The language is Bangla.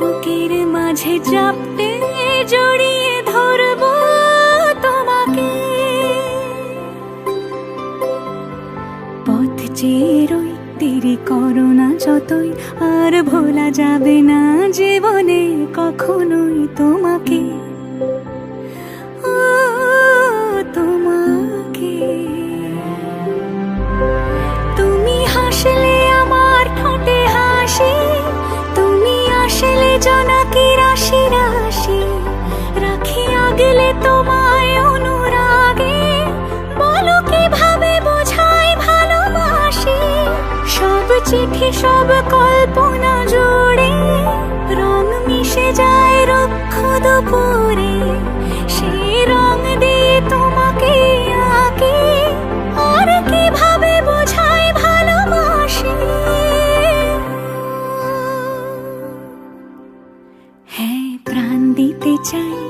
বুকের মাঝে চাপতে জড়িয়ে ধরবো তোমাকে। পথ চেরই রই দেরি করো না যতই, আর ভোলা যাবে না জীবনে কখনোই তোমাকে। আগলে তোমায় অনুরাগে। বলো কীভাবে বোঝাই ভালোবাসি? সব চিঠি, সব কল্পনা জুড়ে রং মিশে যায় রক্ষ দুপুরে। সেই রং তোমাকে আঁকে। আর কীভাবে বোঝাই ভালোবাসি? হ্যাঁ প্রাণ চাই।